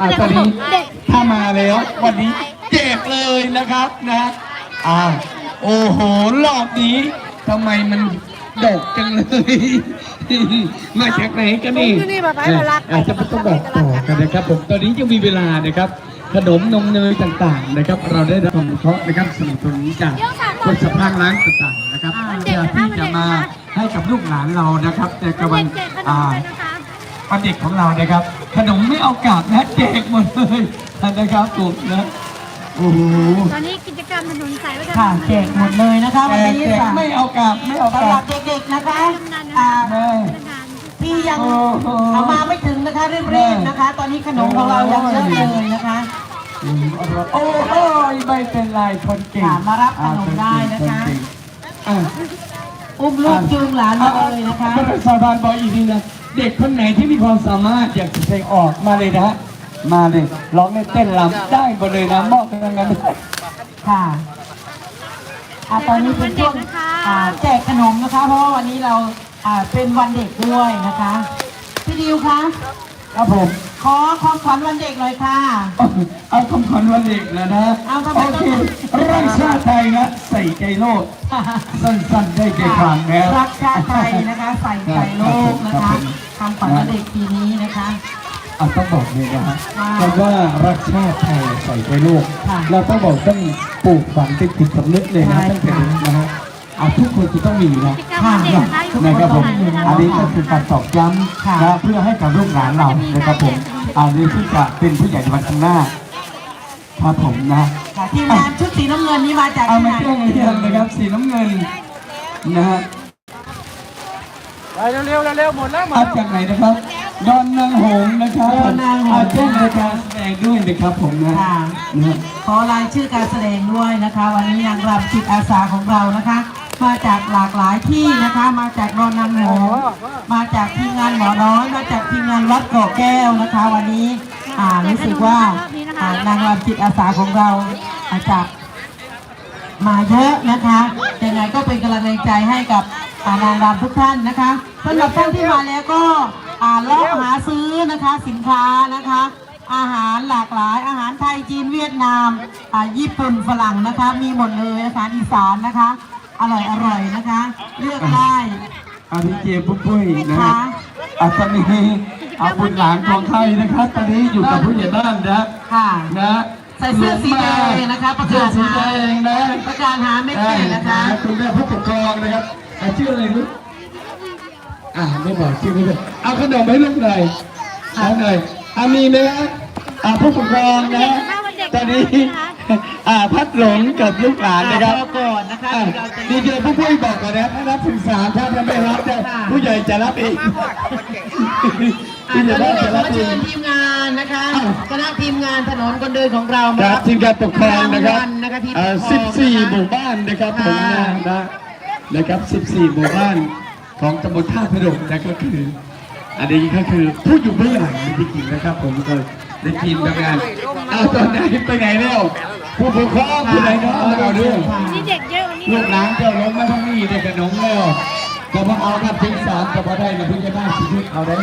อะตอนนี้ถ้ามาแล้ววันนี้แจกเลยนะครับนะอ่าโอ้โหรอบนี้ทำไมมันดกจังเลย มาจากไหนกันนี่ผมอยู่นี่แบบไหนมารักอาจจะไม่ต้องบอกต่อกันนะครับผมตอนนี้ยังมีเวลานะครับ ขนมนมเนยต่างๆนะครับ เราได้รับความอนุเคราะห์นะครับสนับสนุนจากคนสภาพร้านต่างๆนะครับเพื่อที่จะมาให้กับลูกหลานเรานะครับในกระวันอ่าวันเด็กของเรานะครับ ขนมไม่เอากลับนะแจกหมดเลยนะครับผมนะโอ้โหตอนนี้กิจกรรมถนนสายวัฒนธรค่ะรมแจกหมดเลยนะคะแจวันกนี้แจกค่ะไม่เอากลับไม่เอากสำหลัรับ บเด็กๆนะคะอ่าแม่ที่ยังโอ้โหเอามาไม่ถึงนะคะรีบๆนะคะ ตอนนี้ขนมของเรายังเยอะเลยนะคะอืมโอ้โหไม่เป็นไรคนเก่งค่ะมารับขนมได้นะคะอ่าเก่งอะอุ้มลูกจูงหลานมาเลยนะคะก็เป็นสาบานบอกอีกทีนะ เด็กคนไหนที่มีความสามารถอยากจะแสดงออกมาเลยนะฮะมาเลยร้องเล่นเต้นรำได้หมดเลยนะมอบกันงั้นค่ะอ่าตอนนี้เป็นช่วงอ่าแจกขนมนะคะ เพราะว่าวันนี้เราอ่าเป็นวันเด็กด้วยนะคะ พี่ดิวคะ ครับผม ขอของขวัญวันเด็กหน่อยค่ะ เอาคำขวัญวันเด็กนะนะเอาทำไมโอต้องเครักชาติไทยนะใส่ใจโลก สั้นๆได้ใจความแล้ว รักชาติไทยนะคะ ใส่ใจโลกนะคะคำขวัญวันเด็กปีนี้นะคะ อะต้องบอกเลยนะฮะค่ะคำว่ารักชาติไทยใส่ใจโลก ค่ะเราต้องบอกต้องปลูกฝังเป็นจิตสำนึกเลยนะใช่ตั้งแต่ค่ะเด็กนะฮะ อะทุกคนจะต้องมีนะกิจกรรมวันเด็กนะคะอยู่นะครับผมบนถนนอันนี้ก็คือการตอกย้ค่ะำนะเพื่อให้กับลูกหลานเรานะครับผมอันนี้ที่จะเป็นผู้ใหญ่ในวันข้างหน้าครับผมนะค่ะทีมงานชุดสีน้ำเงินนี้มาจากเอาที่มาไหนเครื่องเทียมนะครับสีน้ำเงินนะฮะไปเร็วๆเร็วๆหมดแล้วหมดเอาแล้วจากไหนนะครับดอนนางหงส์นะครับอาเช่นรายการแสดงด้วยนะครับผมนะค่ะนะฮะขอรายชื่อการแสดงด้วยนะคะ วันนี้นางรำจิตอาสาของเรานะคะ มาจากหลากหลายที่นะคะ มาจากรอนนางหงส์มาจากทีมงานหมอน้อยมาจากทีมงานวัดเกาะแก้วนะคะ วันนี้อ่ารู้สึกว่าอ่านางรำจิตอาสาของเราอาจากมาเยอะนะคะยังไงก็เป็นกำลังใจให้กับอ่านางรำทุกท่านนะคะสำหรับท่านที่มาแล้วก็อ่าเลาะหาซื้อนะคะสินค้านะคะอาหารหลากหลายอาหารไทยจีนเวียดนามอ่าญี่ปุ่นฝรั่งนะคะ มีหมดเลยอาหารอีสานนะคะ อร่อยอร่อยๆนะคะ เลือกได้อาพี่เจปุ้ยปุ้ยนะฮะค่ะอาตอนนี้อาบุญหลานของไทยนะครับ ตอนนี้อยู่กับผู้ใหญ่บ้านนะค่ะนะใส่เสื้อสีแดงนะคะประเสื้อกาศสีหาแดงนะประกาศหาไม่เจอนะคะคุณแม่ผู้ปกครองนะครับอะชื่ออะไรลูกอ่าไม่บอกชื่อไม่ได้เอาขนมให้ลูกหน่อยเอาหน่อยอามีไหมฮะอ่าผู้ปกครองนะตอนนี้ อ่าพัดหลงกับลูกหลานนะครับอ่าพอก่อนนะคะอะเราจะดีเจผู้พูดบอกก่อนนะถ้ารับถึงสามถ้าไม่รับจะผู้ใหญ่จะรับเองอ่าผู้ใหญ่ตอนบ้านี้นจะรับเอเดี๋ยวขอเชิงญทีมงานนะคะคณะทีมงานถนนคนเดินของเราคมารับทีมการปกครองนะครับางวัลนะคะที่อ่าปกครอง14หมู่บ้านนะครับผมนะนะนะครับ14หมู่บ้านของตำบลท่าพระดกนะก็คืออันนี้ก็คือผู้อยู่เบื้องหลังจริงๆนะครับผมก็ ได้ทีมทำงานเอาตอนไหนไปไหนแล้วผู้ปกครองผู้ใดเนาะเอาเรื่องนี่เด็กเยอะวันนี้ลูกหลานเจ้าลงมาทั้งนี้ได้ขนมแล้วก็มาเอาครับถึงสามก็พอได้นะพี่จะได้ชีวิตเอาได้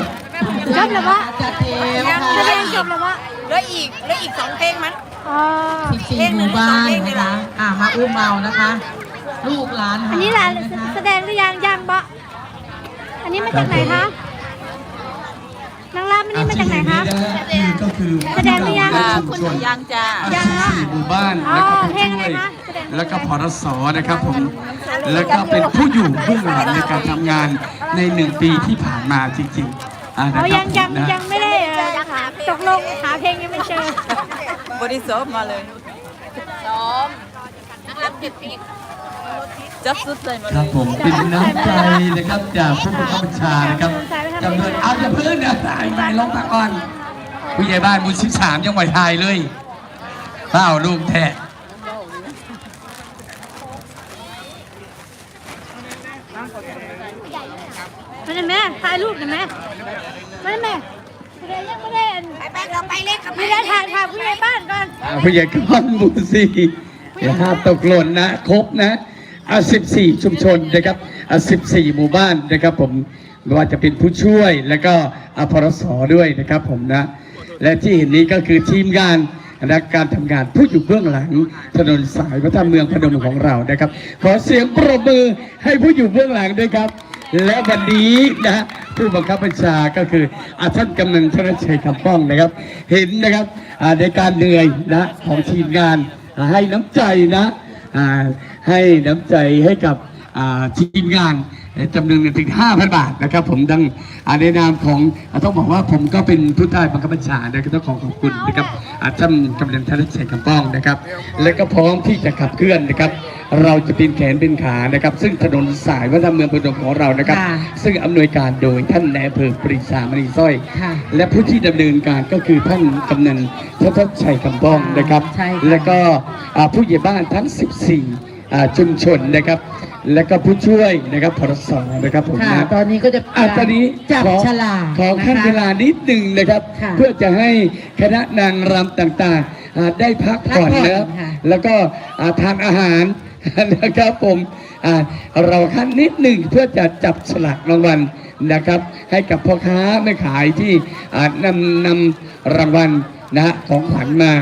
จบแล้ววะจัดเทวค่ะแสดงจบแล้ววะแล้วอีกแล้วอีกสองเพลงมันอ๋อสิบสี่หมู่บ้านนะคะอ่ามาอุ้มเรานะคะ ลูกหลานอันนี้แหละนะคะแสดงหรือยังยังบะอันนี้มาจากไหนคะ นางรำอันนี้มาจากไหนคะนี่ก็คือแสดงหรือยังชุมชนยังจ้ายังเนอะสี่หมู่บ้านอ๋อแล้วก็ผู้เพลงช่อะไรวยคะแสดงแล้วก็พรสนะครับผมแล้วก็เป็นผู้อยู่เบื้องหลังในการทำงานในหนึ่งปีที่ผ่านมาจริงๆอ่านะอ๋อครัยับงผยังมนะ ยังไม่ได้เอ่อหาตกลงหาเพลงยังไม่เจอบริสุทธิ์มาเลยซ้อมนักรับเก็บปีกจับสุดเลยมาคเลรับย ผมเป็นน้ำใจนะครับจากผู้บังคับบัญชานะครับ จำนวนเอาจะพื้นนะสายไปลงมาก่อนผู้ใหญ่บ้านบุญสิบสามจังหวัดไทยเลยเปล่าลูกแท้มาได้ไหมถ่ายรูปได้ไหมมาได้ไหมแสดงยังไม่ได้อันไปไปเราไปเล่นกับไม่ได้ถ่ายถ่ายผู้ใหญ่บ้านก่อนอ่าผู้ใหญ่ก้อนหมู่สี่อย่าห้ามตกหล่นนะ ครบนะเอาสิบสี่ชุมชนนะครับ เอสิบสี่หมู่บ้านนะครับผมไม่ว่าจะเป็นผู้ช่วยแล้วก็อพรสด้วยนะครับผมนะ และที่เห็นนี้ก็คือทีมงานและการทำงานผู้อยู่เบื้องหลังถนนสายพระธรรมเมืองพนมของเรานะครับ ขอเสียงปรบมือให้ผู้อยู่เบื้องหลังด้วยครับ และวันนี้นะผู้บังคับบัญชาก็คืออาท่านกำนันธนชัยคำป้องนะครับ เห็นนะครับในการเหนื่อยนะของทีมงานให้น้ำใจนะให้น้ำใจให้กับ ทีมงานจำนวนเงินถึง 5,000 บาทนะครับ ผมดังอ่าในนามของอ่าต้องบอกว่าผมก็เป็นผู้ใต้บังคับบัญชานะครับต้องขอขอบคุณนะครับอาท่านกำนันธนชัยคำป้องนะครับ และก็พร้อมที่จะขับเคลื่อนนะครับ เราจะเป็นแขนเป็นขานะครับ ซึ่งถนนสายวัฒนธรรมเมืองพนมของเรานะครับค่ะซึ่งอำนวยการโดยท่านนายอำเภอปรีชามณีสร้อยค่ะและผู้ที่ดำเนินการก็คือท่านกำนันทัศชัยคำป้องนะครับใช่ค่ะและก็อ่าผู้ใหญ่บ้านทั้ง 14อ่าชุมชนนะครับ และก็ผู้ช่วยนะครับพรสนะครับผมค่ะนะตอนนี้ก็จะอะตอนนี้จับขอฉลากขอขั้นนะคะเวลานิดหนึ่งนะครับ ค่ะเพื่อจะให้คณะนางรำต่างๆอ่าได้พักผ่อนพักผ่อนนะครับ ค่ะ แล้วก็อ่าทานอาหาร นะครับผมอ่าเราขั้นนิดหนึ่งเพื่อจะจับฉลากรางวัลนะครับ ให้กับพ่อค้าแม่ขายที่อ่านำนำรางวัลนะฮะของขวัญมา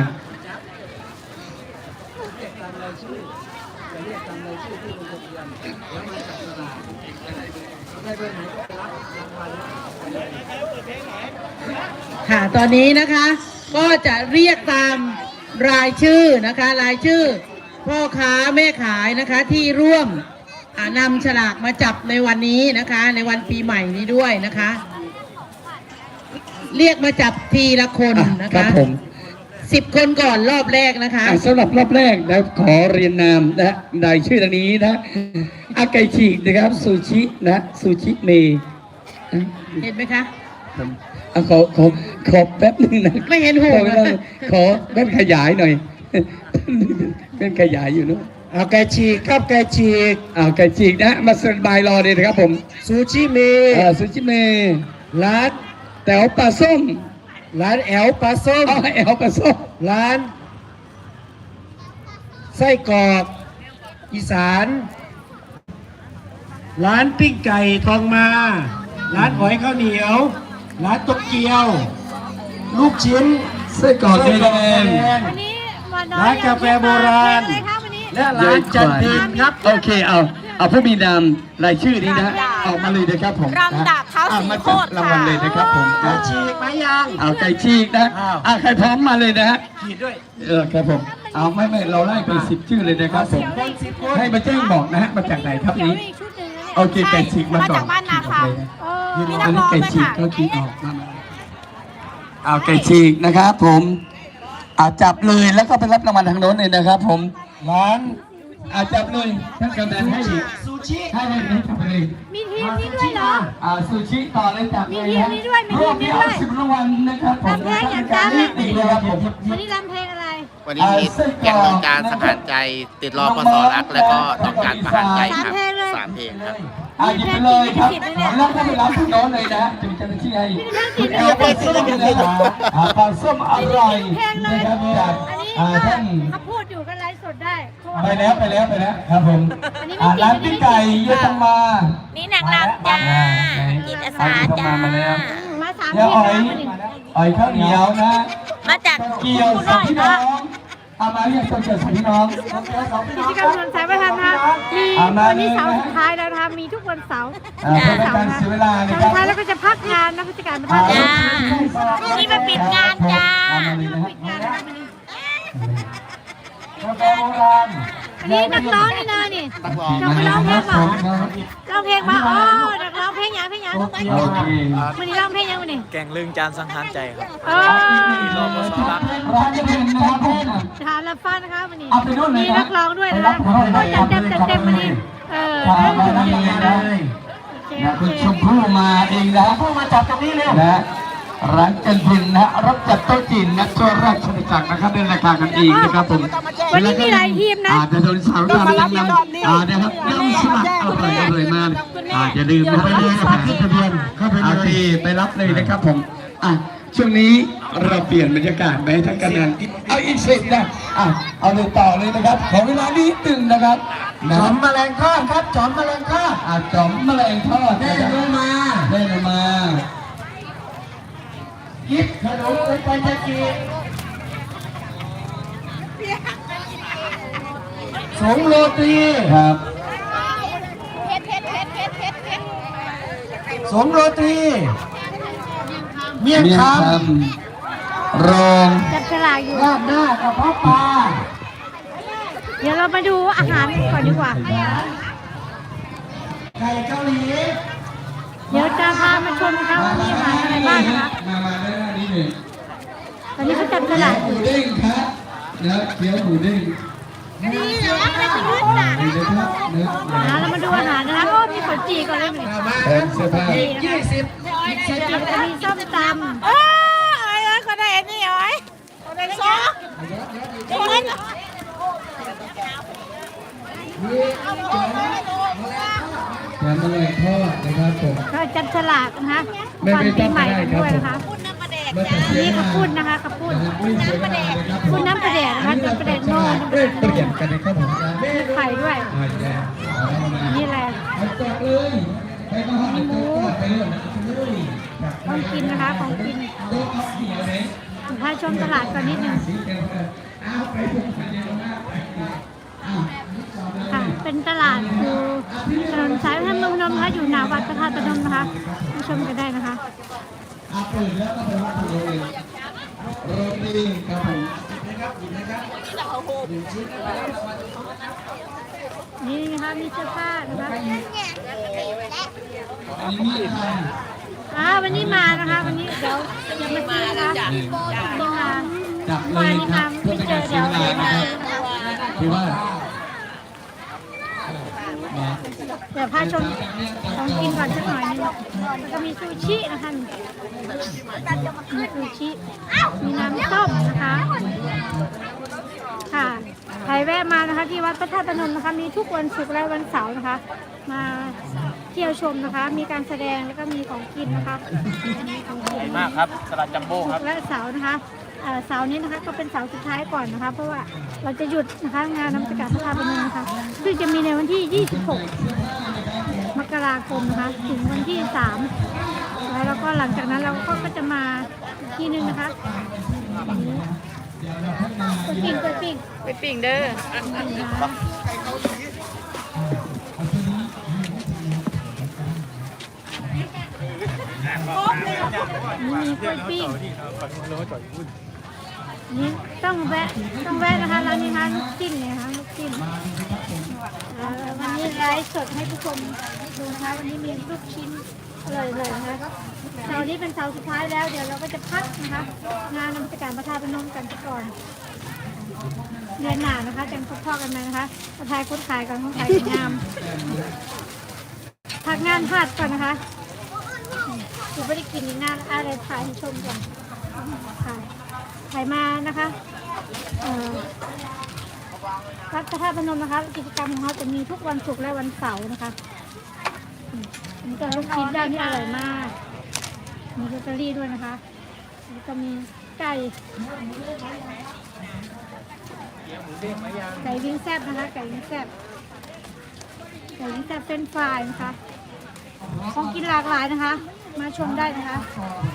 ค่ะ ตอนนี้นะคะก็จะเรียกตามรายชื่อนะคะ รายชื่อ พ่อค้าแม่ขายนะคะที่ร่วมอ่านำฉลากมาจับในวันนี้นะคะ ในวันปีใหม่นี้ด้วยนะคะ เรียกมาจับทีละคนอะนะครัคะบผมสิบคนก่อนรอบแรกนะคะ อะสำหรับรอบแรกนะขอเรียนนามนะรายชื่อดังนี้นะอาไก่ฉีกนะครับซูชินะซูชิเมย์อะเห็นไหมคะ ผมอะขอขอขอแป๊บหนึงนะไม่เห็นหัวขอวลาขอแว่นขยายหน่อยแว่นขยายอยู่เนอะเอาไก่ฉีกครับไก่ฉีกอ้าวไก่ฉีกนะ มาสบายรอเลยนะครับผมซูชิเมเอ่อซูชิเมย์ร้านแต๋วปลาส้มร้านแอลปลาส้มอ๋อแอลปลาส้มร้าน ไส้กรอกอีสาน ร้านปิ้งไก่ทองมา ร้านหอยข้าวเหนียว ร้านตกเกียว ลูกชิ้นไส้กรอกเนยแดง วันนี้วันน้อยร้านกาแฟโบราณเพลงอะไรคะวันนี้ และร้านจันเพนครับ โอเคเอาเอาผู้มีนามรายชื่อนี้นะออกมาเลยนะครับผมรำดาบเท้าอะสีมาโคจับตรรางวัลเลยนะครับผมไก่ฉีกไหมยัง เอาไก่ฉีกนะอ้าว อะใครพร้อมมาเลยนะฮะขีดด้วยเออครับผมเอาไม่ไม่เราไล่ไปสิบชื่อเลยนะครับผมคนสิบคนให้มาแจ้งบอกนะฮะมาจากไหนครับเดี๋ยวนี้มีอีกชุดหนึ่งนะ เนี่ยโอเคไก่ฉีกมามาก่อนจากบ้านนาคฉีกออกเลยเออมีอันันกนี้ร้องไก่ด้วยฉีกค่ะก็ฉีกออกมามาเอาไก่ฉีกนะครับ ผมอาจับเลยแล้วก็ไปรับรางวัลทางโน้นเลยนะครับ ผมร้านอาจับเลยท่านกำนันให้ซูชิให้ให้ให้จับไปเลยมีทีมนี้ด้วยเหรออ่าซูชิต่อเลยจับเลยมีทีมนี้ด้วยมีทีมนี้ด้วยรอบเอาสิบรางวัลนะครับผมทำแพ้อย่างจังนี่ดีเลยครับผมวันนี้รำเพลงอะไรวันนี้มีแก่งรองการสะพานใจ ติดรอปสรักแล้วก็ต้องการประหารใจครับสามเพลงครับอ่าหยิบไปเลยครับแล้วก็ไปรับทางโน้นเลยนะจะมีเจ้าหน้าที่ให้คุณแอลปลาส้มนะครับอ่าปลาส้มอร่อยเพลงเลนะยครับจากอันนี้อ่าท่านเขาพูดอยู่กันไลฟ์สดได้โทษไปแล้วไปแล้วไปแล้วครับผมอันนี้ไม่อ่าผิดร้านพี่ไก่เยอะตังมานี่นางรำจ้าจิตอาสาจ้ามาแล้วมาสามเดี๋ยวทีอ่อยมแล้ววันนี้อ่อยข้าวเหนียวนะ มาจากเกี่ยวสองพี่น้อง เอามาเรียกตัวเกี่ยวสองพี่น้องกิจกรรมถนนสายวัฒนธรรมนะคะมีเอามาวันนี้เลยนะเสาร์สุดท้ายแล้วนะคะมีทุกวันเสาร์อ่าเพื่อเป็นการเสียเวลานะเสาร์คสุรับดท้ายแล้วก็จะพักงานนะผู้จัดการพักจ้างานนี่มาปิดงานจ้าเอามาเลยนะฮะปิดงานนะคะวันนี้ กาแฟโบราณ อันนี้นักร้องนี่นะนี่นักร้องเราไปร้องเพลงคมารับร้องเพลงมาอ๋อนักร้องเพลงยังเพลงยังโอเควันนี้ร้องเพลงยังวันนี้แกงลึงจานสังหารใจครับเออร้านจะเป็นนะครับผมถามรับฟังนะคะวันนี้เอาไปนู่นเลยมีนะนักร้องด้วยนะคะก็จัดเต็มจัดเต็มวันนี้เออพาได้มาถึงได้เดือนเลยนะนะโอเคคุณโอเคชมพู่มาเองนะผู้มาจับตรงนี้เร็วนะ ร้านจันทินนะรับจัดโต๊ะจีนนะช่วราชนิจักรนะครับเดินราคากันเองนะครับผมวันนี้มีหลายทีมนะอาจจะโดนสาวดำนำนำอ่านะครับย่ำสมัครอร่อยอร่อยมากอาจจะลืมนะไปเลยนะครับที่ทะเบียนเข้าไปเลยโอเคไปรับเลยนะครับผมอะช่วงนี้เราเปลี่ยนบรรยากาศไปให้ท่านกำนันเอาอีกสิบนะอะเอาเลยต่อเลยนะครับ ขอเวลานิดหนึ่งนะครับนะจอมแมลงทอดครับจอมแมลงทอดอาจอมแมลงทอดได้นะครับลงมาได้ลงมา ยิบขนมอุปัญจกีสงโรตีครับสงโรตีเมี่ยงเมียงคคำรองจับฉลากอยู่ำราดหน้ากระเพาะปลาเดี๋ยวเรามาดูอาหารก่อนดีกว่าไก่เกาหลีเดี๋ยวจะพามาชมนะคะว่ามีอาหารอะไร บ้างนะคะ มามาได้หน้านี้หนึ่งตอนนี้เขาจับฉเกี๊ยลาวกหมูเด้งครับนะเกี๊ยวหมูเด้งนี่นะครับเนื้อนะเรามาดูอาหารนะคะโอ้มีขนจีก่อนเลยหนึ่งแทนเสื้อผ้าอีกยี่สิบขนจีก็จะมีส้มตำเอ้ยเอ้ยคนได้อันนี้เหรอไอ้คนได้สองคนนั้น แทนมะแรงทอดนะครับผมเขาจับฉลากนะคะไม่วันไม่ปีต้องใหม่ได้กันครับด้วยนะคะมาจากเชียนี่งข้าวรายปุ้นนะคะข้าวปุ้นไม่เสียเวลาเลยครับผมคุณน้ำประแดดนะคะน้ำประแดดโน่เปลี่ยนเปลี่ยนกันนะครับผมมีไข่ด้วยนี่อะไรเอาจอกเลยไปก็หลยนะเลยครับของกินนะคะของกินโต๊ะเอายเลยพาชมตลาดก่อนนิดนึง เขียวเลยเอาไปบุกไปเดียวมากไปอ้าวค่ะเป็นตลาดอยู่ถนนสายพระนมนมนะคะอยู่หน้าวัดพระธาตุพนมนะคะมาชมกันได้นะคะเอาเปิดแล้วก็ไปวัดตัวเองโรตีครับผมนี่นะคะมีเสื้อผ้านะคะอันนี้มีดค่ะอ่าวันนี้มานะคะ วันนี้เดี๋ยวจะมาซื้อนะคะนี่มาจับเลวันยนี้ครัมาบเพื่อไม่เป็นเจการอเสีเดี๋ยยวเวลามานะครับคือว่ามา เดี๋ยวพาชมของกินก่อนสักหน่อยนึงแล้วก็มีซูชินะคะมีซูชิมีน้ำส้มนะคะค่ะใครแวะมานะคะที่วัดพระธาตุพนมนะคะมีทุกวันศุกร์และวันเสาร์นะคะ มาเที่ยวชมนะคะ มีการแสดงแล้วก็มีของกินนะคะมีของกินมากครับสลัดจัมโบ้ครับและเสาร์นะคะเอ่อเสาร์นี้นะคะก็เป็นเสาร์สุดท้ายก่อนนะคะ เพราะว่าเราจะหยุดนะคะงานน้ำสกัดพระธาตุพนมนะคะซึ่งจะมีในวันที่ 26 มกราคมนะคะถึงวันที่ 3 แล้วแล้วก็หลังจากนั้นเราก็ก็จะมาอีกที่หนึงนะคะกดปิ้งกดปิ้งไปปิ่งเด้อนะคะนี่มีกล้วยปิ้งนี่ ต้องแวะต้องแวะนะคะร้านนี้นะคะลูกจิ้นเนี่ยนะคะลูกจิ้นเอ่อวันนี้ไลฟ์สดให้ผู้ชมดูนะคะวันนี้มีลูกชิ้นอร่อยๆนะคะเสาร์นี้เป็นเสาร์สุดท้ายแล้วเดี๋ยวเราก็จะพักนะคะ งานนมัสการพระธาตุพนมกันก่อนเดือนหนานะคะจังพบพ่อกันไหมนะคะประทายคุ้นขายก่อนคุ้นขายสวยงามพักงานพลาดก่อนนะคะคือไม่ได้กินอีกนานอะไรถ่ายให้ชมก่อนค่ะ ถ่ายมานะคะวัดพระธาตุพนมนะคะ กิจกรรมของเขาจะมีทุกวันศุกร์และวันเสาร์นะคะมอันนี้ก็ลูกชิ้นด้านนี้อร่อยมาก มีลอตเตอรี่ด้วยนะคะแล้วก็มีไก่ไก่วิ่งแซ่บนะคะไก่วิ่งแซ่บไก่วิ่งแซ่บเป็นฟรายนะคะ ของกินหลากหลายนะคะ มาชมได้นะคะ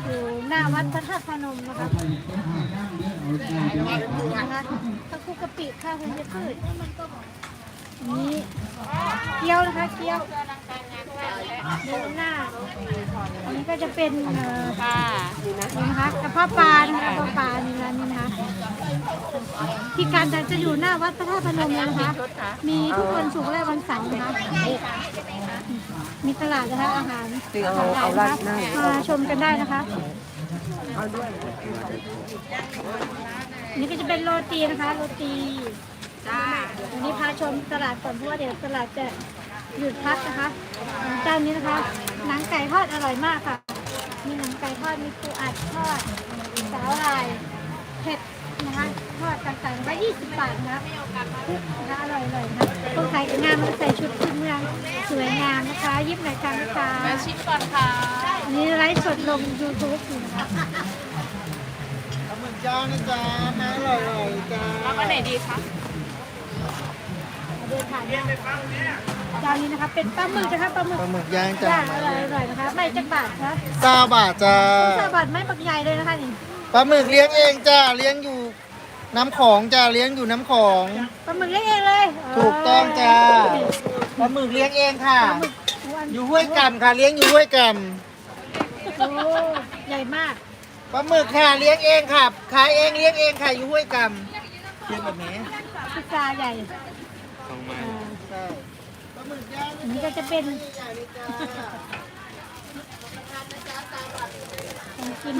อยู่หน้าวัดพระธาตุพนมนะคะนะคะตะคุกกะปิข้าวธัญพืชอันนี้เกี๊ยวนะคะเกี๊ยวดูหน้า นนี้ก็จะเป็นเอ่อค่ะนี่นะคะกระเพาะปลานะคะกระเพาะปลานี่ร้านนี้นะคะที่การจะจะอยู่หน้าวัดพระธาตุพนมเลยนะคะ มีทุกวันศุกร์และวันเสาร์นะคะมีตลาดนะคะอาหารหลากหลายนะคะมาชมกันได้นะคะนี่ก็จะเป็นโรตีนะคะ โรตีจ้าวันนี้พาชมตลาดก่อนเพราะว่าเดี๋ยวตลาดจะหยุดพักนะคะเจ้านี้นะคะ หนังไก่ทอดอร่อยมากค่ะ มีหนังไก่ทอด มีปูอัดทอด สาหร่ายเผ็ดนะคะทอดต่างๆก็20 บาทนะคะนะคะอร่อยเลยนะคะคนขายงานมาใส่ชุดพื้นเมืองสวยงามนะคะ ยิบหน่อยค่ะลูกค้ามาชิมก่อนค่ะอันนี้ไลฟ์สดลง YouTube อยู่นะคะรับอันไหนดีคะ เดินผ่านมาจานนี้นะคะเป็นปลาหมึกนะคะปลาหมึกปลาหมึกย่างจ้าย่างอร่อยๆนะคะไม่จักบาทนะซาบาทจ้าซาบาทไม่ปักใหญ่เลยนะคะนี่ปลาหมึกเลี้ยงเองจ้าเลี้ยงอยู่น้ำของจ้าเลี้ยงอยู่น้ำของ ปลาหมึกเล็กเองเลยถูกต้องจ้าปลาหมึกเลี้ยงเองค่ะ อยู่ห้วยกำค่ะ เลี้ยงอยู่ห้วยกโอ้ใหญ่มากำปลาหมึกค่ะเลี้ยงเองค่ะขายเองเลี้ยงเองค่ะอยู่ห้วยกำเลี้ยงแบบนี้พิซซ่าใหญ่ อ่าใช่ปลาหมึกย่างอันนี้ก็จะเป็นของกิน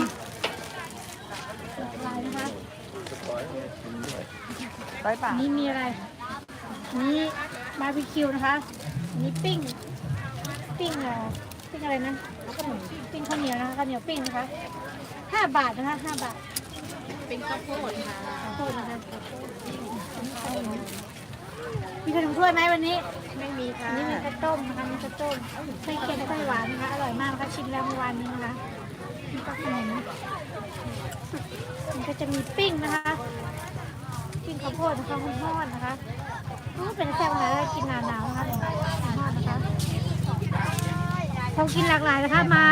หลากหลายนะคะอันนี่มีอะไรอันนี่บาร์บีคิวนะคะอันนี่ปิ้ง ปิ้งเอ่อปิ้งอะไรนะปิ้งข้าวเหนียวนะคะข้าวเหนียวปิ้งนะคะห้าบาทนะคะห้าบาท เป็นข้าวโพดค่ะขอโทษนะคะ มีขนมถ้วยไหมวันนี้ ไม่มีค่ะอันนี้มีข้าวต้มนะคะมีข้าวต้มไส้เค็มไส้หวานนะคะ อร่อยมากนะคะชิมแล้วเมื่อวานนี้นะคะนี่ก็ขนมมันก็จะมีปิ้งนะคะ ปิ้งข้าวโพดนะคะทอดๆนะคะอู้เป็นแซ่บเลยกินหนาวๆนะคะทอดนะคะของกินหลากหลายนะคะมา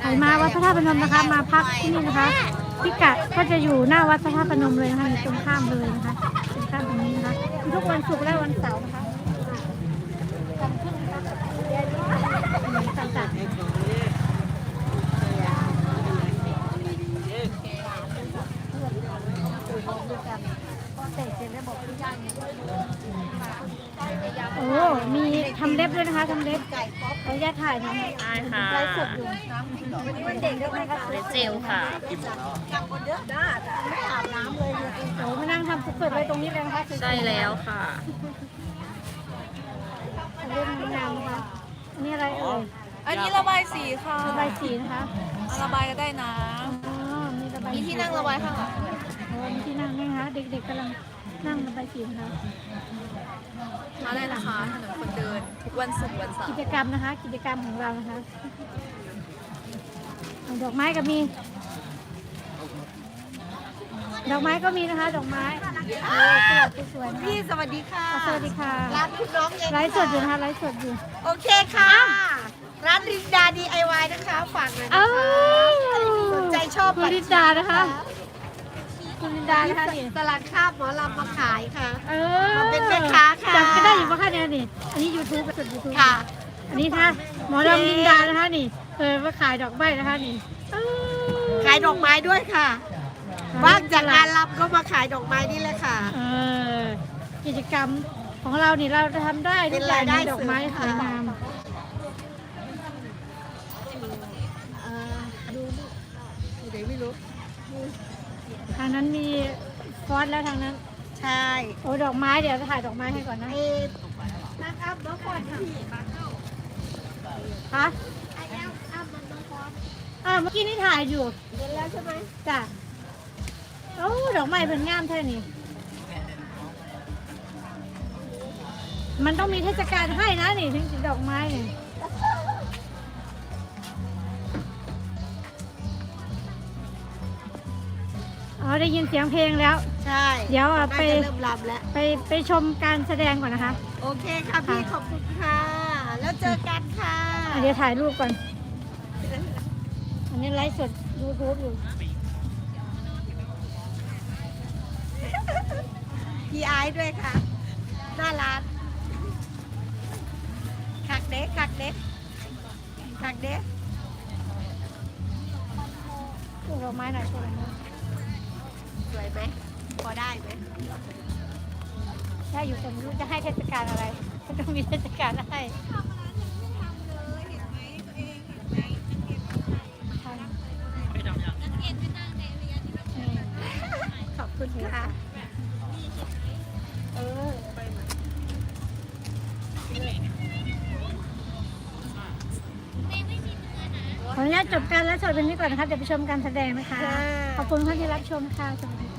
ใครมาวัดพระธาตุพนมนะคะ มาพักที่นี่นะคะ พิกัดก็จะอยู่หน้าวัดพระธาตุพนมเลยนะคะอยู่ตรงข้ามเลยนะคะ ทุกวันศุกร์และวันเสาร์นะคะทำขึ้นนะคะต่างๆ โอ้ มีทำเล็บด้วยนะคะทำเล็บขออนุญาตถ่ายนะไลฟ์สดอยู่วันเด็กด้วยนะคะเจลค่ะโอ้มานั่งทำเปิดไว้ตรงนี้เลยนะคะใช่แล้วค่ะเล่นน้ำนะคะอันนี้อะไรเอ่ยอันนี้ระบายสีค่ะ ระบายสีนะคะ ระบายก็ได้นะอ๋อมีระบายมีที่นั่งระบายข้างหลังโอ้ มีที่นั่งนี่นะคะเด็กๆกำลังนั่งระบายสีนะคะมาได้นะคะถนนคนเดิน ทุกวันศุกร์วันเสากิร์จกรรมนะคะ กิจกรรมของเรานะคะเอาดอกไม้ก็มี ดอกไม้ก็มีนะคะ ดอกไม้โอ้สวยสวยๆนะคะพี่สวัสดีค่ะอะสวัสดีค่ะร้านคุณน้องเองไลฟ์สดอยู่นะคะไลฟ์สดอยู่ โอเคค่ะ ร้านรินดา DIY นะคะฝากหน่อยนะเอ้าคะสนใจชอบคุณลินดานะคะ คุณลินดานะคะนี่ตลาดคาบหมอลำมาขายค่ะ เออเป็นแม่ค้าค่ะ จำก็ได้อยู่ปะคะเนี่ยนี่ อันนี้ยูทูบสดยูทูบค่ะ อันนี้ค่ะหมอลำลินดานะคะนี่เคยมาขายดอกไม้นะคะนี่เออขายดอกไม้ด้วยค่ะ ว่างจากงานรับก็มาขายดอกไม้นี่เลยค่ะ เออกิจกรรมของเรานี่เราทำได้ทุกอย่างเป็นรายได้มีดอกไม้เสริมสค่ะวยงามเอ่อดูดูไหนไม่รู้ทางนั้นมีฟอสแล้วทางนั้น ใช่โอ้ดอกไม้เดี๋ยวจะถ่ายดอกไม้ให้ก่อนนะเอ๊ะนะครับน้องฟอนค่ะคะอ่าเมื่อกี้นี่ถ่ายอยู่เห็นแล้วใช่ไหมจ้ะโอ้ดอกไม้เป็นงามแท่นี่มันต้องมีเทศกาลให้นะนี่ถึงจะดอกไม้เนี่ อ๋อได้ยินเสียงเพลงแล้ว ใช่เดี๋ยวอะไปน่าจะเริ่มรับแล้ว ไปไปชมการแสดงก่อนนะคะ โอเคค่ะพี่ขอบคุณค่ะ แล้วเจอกันค่ะ อะเดี๋ยวถ่ายรูปก่อน อันนี้ไลฟ์สดยูทูบอยู่ พี่ไอซ์ด้วยค่ะหน้าร้านคักเด็กคักเด็กคักเด็ก ปลูกดอกไม้หน่อยปลูกดอกไม้ สวยไหมพอได้ไหมได้อยู่แต่ไม่รู้จะให้เทศกาลอะไรก็ต้องมีเทศกาลให้ใช่ขอบคุณค่ะ จบการไลฟ์สดเป็นนี้ก่อนนะคะ เดี๋ยวไปชมการแสดงนะคะ ขอบคุณท่านที่รับชมค่ะสวัสดี